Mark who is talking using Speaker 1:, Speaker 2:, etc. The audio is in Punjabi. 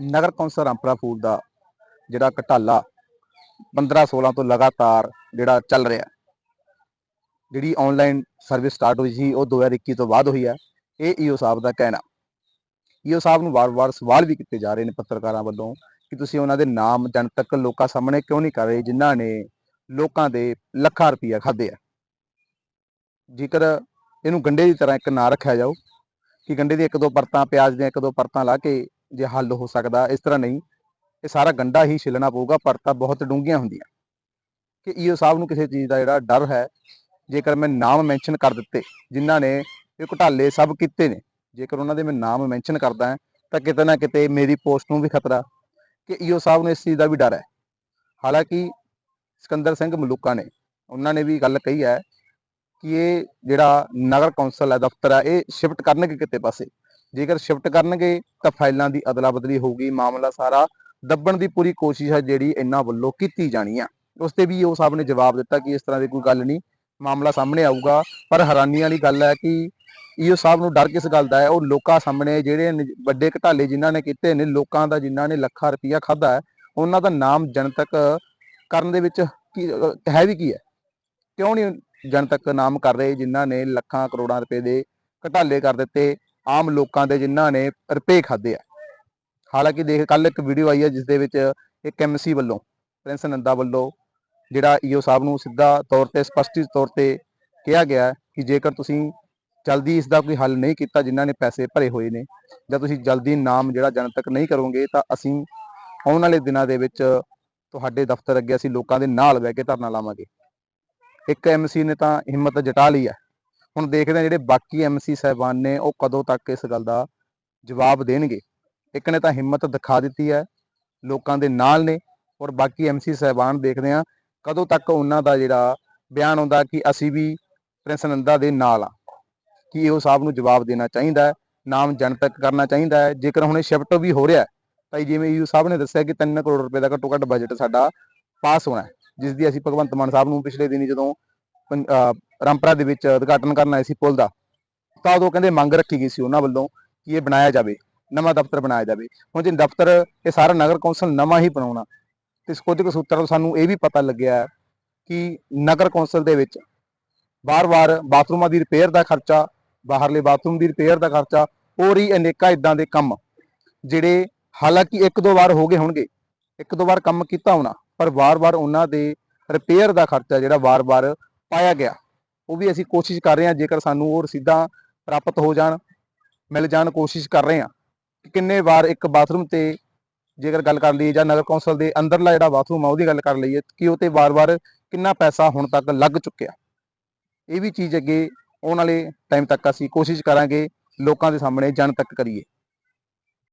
Speaker 1: ਨਗਰ ਕੌਂਸਲ ਰਾਮਪੁਰਾ ਫੂਲ ਦਾ ਜਿਹੜਾ ਘਟਾਲਾ 15 16 ਤੋਂ ਲਗਾਤਾਰ ਜਿਹੜਾ ਚੱਲ ਰਿਹਾ। ਜਿਹੜੀ ਆਨਲਾਈਨ ਸਰਵਿਸ ਸਟਾਰਟ ਹੋਈ ਸੀ, ਉਹ 2021 ਤੋਂ ਬਾਅਦ ਹੋਈ ਹੈ। ਇਹ ਈਓ ਸਾਹਿਬ ਦਾ ਕਹਿਣਾ। ਈਓ ਸਾਹਿਬ ਨੂੰ ਵਾਰ-ਵਾਰ ਸਵਾਲ ਵੀ ਕੀਤੇ ਜਾ ਰਹੇ ਨੇ ਪੱਤਰਕਾਰਾਂ ਵੱਲੋਂ ਕਿ ਤੁਸੀਂ ਉਹਨਾਂ ਦੇ ਨਾਮ ਜਨਤਕ ਲੋਕਾਂ ਸਾਹਮਣੇ ਕਿਉਂ ਨਹੀਂ ਕਰ ਰਹੇ, ਜਿਨ੍ਹਾਂ ਨੇ ਲੋਕਾਂ ਦੇ ਲੱਖਾਂ ਰੁਪਈਆ ਖਾਦੇ ਆ। ਜੇਕਰ ਇਹਨੂੰ ਗੰਡੇ ਦੀ ਤਰ੍ਹਾਂ ਇੱਕ ਨਾ ਰੱਖਿਆ ਜਾਓ ਕਿ ਗੰਡੇ ਦੀ ਇੱਕ ਦੋ ਪਰਤਾਂ, ਪਿਆਜ਼ ਦੀਆਂ ਇੱਕ ਦੋ ਪਰਤਾਂ ਲਾ ਕੇ ਜੇ ਹੱਲ ਹੋ ਸਕਦਾ, ਇਸ ਤਰ੍ਹਾਂ ਨਹੀਂ। ਇਹ ਸਾਰਾ ਗੰਡਾ ਹੀ ਛਿੱਲਣਾ ਪਊਗਾ ਪਰਤਾਂ ਬਹੁਤ ਡੂੰਘੀਆਂ ਹੁੰਦੀਆਂ। ਕਿ ਈਓ ਸਾਹਿਬ ਨੂੰ ਕਿਸੇ ਚੀਜ਼ ਦਾ ਜਿਹੜਾ ਡਰ ਹੈ, ਜੇਕਰ ਮੈਂ ਨਾਮ ਮੈਂਸ਼ਨ ਕਰ ਦਿੱਤੇ, ਜਿਨ੍ਹਾਂ ਨੇ ਇਹ ਘੁਟਾਲੇ ਸਭ ਕੀਤੇ ਨੇ, ਜੇਕਰ ਉਹਨਾਂ ਦੇ ਮੈਂ ਨਾਮ ਮੈਂਸ਼ਨ ਕਰਦਾ ਹਾਂ, ਤਾਂ ਕਿਤੇ ਨਾ ਕਿਤੇ ਮੇਰੀ ਪੋਸਟ ਨੂੰ ਵੀ ਖਤਰਾ। ਕਿ ਈਓ ਸਾਹਿਬ ਨੂੰ ਇਸ ਚੀਜ਼ ਦਾ ਵੀ ਡਰ ਹੈ। ਹਾਲਾਂਕਿ ਸਿਕੰਦਰ ਸਿੰਘ ਮਲੂਕਾ ਨੇ, ਉਹਨਾਂ ਨੇ ਵੀ ਗੱਲ ਕਹੀ ਹੈ ਕਿ ਇਹ ਜਿਹੜਾ ਨਗਰ ਕੌਂਸਲ ਹੈ, ਦਫ਼ਤਰ ਹੈ, ਇਹ ਸ਼ਿਫਟ ਕਰਨਗੇ ਕਿਤੇ ਪਾਸੇ। ਜੇਕਰ ਸ਼ਿਫਟ ਕਰਨਗੇ, ਤਾਂ ਫਾਈਲਾਂ ਦੀ ਅਦਲਾ ਬਦਲੀ ਹੋਊਗੀ, ਮਾਮਲਾ ਸਾਰਾ ਦੱਬਣ ਦੀ ਪੂਰੀ ਕੋਸ਼ਿਸ਼ ਹੈ ਜਿਹੜੀ ਇਹਨਾਂ ਵੱਲੋਂ ਕੀਤੀ ਜਾਣੀ ਆ। ਉਸ ਤੇ ਵੀ ਉਹ ਸਾਹਿਬ ਨੇ ਜਵਾਬ ਦਿੱਤਾ ਕਿ ਇਸ ਤਰ੍ਹਾਂ ਦੀ ਕੋਈ ਗੱਲ ਨਹੀਂ, ਮਾਮਲਾ ਸਾਹਮਣੇ ਆਊਗਾ। ਪਰ ਹੈਰਾਨੀ ਵਾਲੀ ਗੱਲ ਹੈ ਕਿ ਈਓ ਸਾਹਿਬ ਨੂੰ ਡਰ ਕਿਸ ਗੱਲ ਦਾ ਹੈ? ਉਹ ਲੋਕਾਂ ਸਾਹਮਣੇ ਜਿਹੜੇ ਵੱਡੇ ਘਟਾਲੇ ਜਿਨ੍ਹਾਂ ਨੇ ਕੀਤੇ ਨੇ, ਲੋਕਾਂ ਦਾ ਜਿਨ੍ਹਾਂ ਨੇ ਲੱਖਾਂ ਰੁਪਈਆ ਖਾਦਾ ਹੈ, ਉਹਨਾਂ ਦਾ ਨਾਮ ਜਨਤਕ ਕਰਨ ਦੇ ਵਿੱਚ ਕੀ ਹੈ ਵੀ ਕੀ ਹੈ? ਕਿਉਂ ਨਹੀਂ ਜਨਤਕ ਨਾਮ ਕਰ ਰਹੇ ਜਿਨ੍ਹਾਂ ਨੇ ਲੱਖਾਂ ਕਰੋੜਾਂ ਰੁਪਏ ਦੇ ਘਟਾਲੇ ਕਰ ਦਿੱਤੇ? ਆਮ ਲੋਕਾਂ ਦੇ ਜਿਨ੍ਹਾਂ ਨੇ ਰੁਪਏ ਖਾਦੇ ਆ। ਹਾਲਾਂਕਿ ਦੇਖ ਕੱਲ ਇੱਕ ਵੀਡੀਓ ਆਈ ਹੈ ਜਿਸ ਦੇ ਵਿੱਚ ਇੱਕ ਐਮਸੀ ਵੱਲੋਂ, ਪ੍ਰਿੰਸ ਨੰਦਾ ਵੱਲੋਂ, ਜਿਹੜਾ ਈਓ ਸਾਹਿਬ ਨੂੰ ਸਿੱਧਾ ਤੌਰ ਤੇ, ਸਪਸ਼ਟ ਤੌਰ ਤੇ ਕਿਹਾ ਗਿਆ ਕਿ ਜੇਕਰ ਤੁਸੀਂ ਜਲਦੀ ਇਸ ਦਾ ਕੋਈ ਹੱਲ ਨਹੀਂ ਕੀਤਾ ਜਿਨ੍ਹਾਂ ਨੇ ਪੈਸੇ ਭਰੇ ਹੋਏ ਨੇ, ਜਾਂ ਤੁਸੀਂ ਜਲਦੀ ਨਾਮ ਜਿਹੜਾ ਜਨਤਕ ਨਹੀਂ ਕਰੋਗੇ, ਤਾਂ ਅਸੀਂ ਆਉਣ ਵਾਲੇ ਦਿਨਾਂ ਦੇ ਵਿੱਚ ਤੁਹਾਡੇ ਦਫ਼ਤਰ ਅੱਗੇ ਅਸੀਂ ਲੋਕਾਂ ਦੇ ਨਾਲ ਬਹਿ ਕੇ ਧਰਨਾ ਲਾਵਾਂਗੇ। ਇੱਕ ਐਮਸੀ ਨੇ ਤਾਂ ਹਿੰਮਤ ਜਟਾ ਲਈ ਹੈ ਹੁਣ ਦੇਖਦੇ ਹਾਂ ਜਿਹੜੇ ਬਾਕੀ ਐਮਸੀ ਸਹਿਬਾਨ ਨੇ ਉਹ ਕਦੋਂ ਤੱਕ ਇਸ ਗੱਲ ਦਾ ਜਵਾਬ ਦੇਣਗੇ। ਇੱਕ ਨੇ ਤਾਂ ਹਿੰਮਤ ਦਿਖਾ ਦਿੱਤੀ ਹੈ, ਲੋਕਾਂ ਦੇ ਨਾਲ ਨੇ ਔਰ ਬਾਕੀ ਐਮਸੀ ਸਹਿਬਾਨ ਦੇਖਦੇ ਹਾਂ ਕਦੋਂ ਤੱਕ ਉਹਨਾਂ ਦਾ ਜਿਹੜਾ ਬਿਆਨ ਆਉਂਦਾ ਕਿ ਅਸੀਂ ਵੀ ਪ੍ਰਿੰਸ ਨੰਦਾ ਦੇ ਨਾਲ ਆ ਕਿ ਉਹ ਸਾਹਿਬ ਨੂੰ ਜਵਾਬ ਦੇਣਾ ਚਾਹੀਦਾ ਹੈ, ਨਾਮ ਜਨਤਕ ਕਰਨਾ ਚਾਹੀਦਾ ਹੈ? ਜੇਕਰ ਹੁਣ ਇਹ ਸ਼ਿਫਟ ਵੀ ਹੋ ਰਿਹਾ ਤਾਂ ਜਿਵੇਂ ਯੂ ਸਾਹਿਬ ਨੇ ਦੱਸਿਆ ਕਿ 3 ਕਰੋੜ ਰੁਪਏ ਦਾ ਘੱਟੋ ਘੱਟ ਬਜਟ ਸਾਡਾ ਪਾਸ ਹੋਣਾ ਹੈ ਜਿਸ ਦੀ ਅਸੀਂ ਭਗਵੰਤ ਮਾਨ ਸਾਹਿਬ ਨੂੰ ਪਿਛਲੇ ਦਿਨੀ ਜਦੋਂ ਰਾਮਪੁਰਾ ਦੇ ਵਿੱਚ ਉਦਘਾਟਨ ਕਰਨ ਆਏ ਸੀ ਪੁਲ ਦਾ। ਤਾਂ ਉਦੋਂ ਕਹਿੰਦੇ ਮੰਗ ਰੱਖੀ ਗਈ ਸੀ ਉਹਨਾਂ ਵੱਲੋਂ ਕਿ ਇਹ ਬਣਾਇਆ ਜਾਵੇ, ਨਵਾਂ ਦਫ਼ਤਰ ਬਣਾਇਆ ਜਾਵੇ। ਹੁਣ ਜੇ ਦਫ਼ਤਰ, ਇਹ ਸਾਰਾ ਨਗਰ ਕੌਂਸਲ ਨਵਾਂ ਹੀ ਬਣਾਉਣਾ, ਤੇ ਕੁਝ ਸੂਤਰਾਂ ਤੋਂ ਸਾਨੂੰ ਇਹ ਵੀ ਪਤਾ ਲੱਗਿਆ ਕਿ ਨਗਰ ਕੌਂਸਲ ਦੇ ਵਿੱਚ ਬਾਰ-ਬਾਰ ਬਾਥਰੂਮਾਂ ਦੀ ਰਿਪੇਅਰ ਦਾ ਖਰਚਾ, ਬਾਹਰਲੇ ਬਾਥਰੂਮ ਦੀ ਰਿਪੇਅਰ ਦਾ ਖਰਚਾ, ਹੋਰ ਹੀ ਅਨੇਕਾਂ ਇਦਾਂ ਦੇ ਕੰਮ, ਜਿਹੜੇ ਹਾਲਾਂਕਿ ਇੱਕ ਦੋ ਵਾਰ ਹੋ ਗਏ ਹੋਣਗੇ, ਇੱਕ ਦੋ ਵਾਰ ਕੰਮ ਕੀਤਾ ਹੋਣਾ, ਪਰ ਵਾਰ-ਵਾਰ ਉਹਨਾਂ ਦੇ ਰਿਪੇਅਰ ਦਾ ਖਰਚਾ ਜਿਹੜਾ ਵਾਰ-ਵਾਰ ਪਾਇਆ ਗਿਆ। ਉਹ ਵੀ ਅਸੀਂ ਕੋਸ਼ਿਸ਼ ਕਰ ਰਹੇ ਹਾਂ, ਜੇਕਰ ਸਾਨੂੰ ਉਹ ਰਸੀਦਾਂ ਪ੍ਰਾਪਤ ਹੋ ਜਾਣ, ਮਿਲ ਜਾਣ, ਕੋਸ਼ਿਸ਼ ਕਰ ਰਹੇ ਹਾਂ। ਕਿੰਨੇ ਵਾਰ ਇੱਕ ਬਾਥਰੂਮ ਤੇ ਜੇਕਰ ਗੱਲ ਕਰ ਲਈਏ ਜਾਂ ਨਗਰ ਕੌਂਸਲ ਦੇ ਅੰਦਰਲਾ ਜਿਹੜਾ ਬਾਥਰੂਮ ਆ, ਉਹਦੀ ਗੱਲ ਕਰ ਲਈਏ ਕਿ ਉਹ ਤੇ ਵਾਰ-ਵਾਰ ਕਿੰਨਾ ਪੈਸਾ ਹੁਣ ਤੱਕ ਲੱਗ ਚੁੱਕਿਆ। ਇਹ ਵੀ ਚੀਜ਼ ਅੱਗੇ ਆਉਣ ਵਾਲੇ ਟਾਈਮ ਤੱਕ ਅਸੀਂ ਕੋਸ਼ਿਸ਼ ਕਰਾਂਗੇ ਲੋਕਾਂ ਦੇ ਸਾਹਮਣੇ ਜਨ ਤੱਕ ਕਰੀਏ।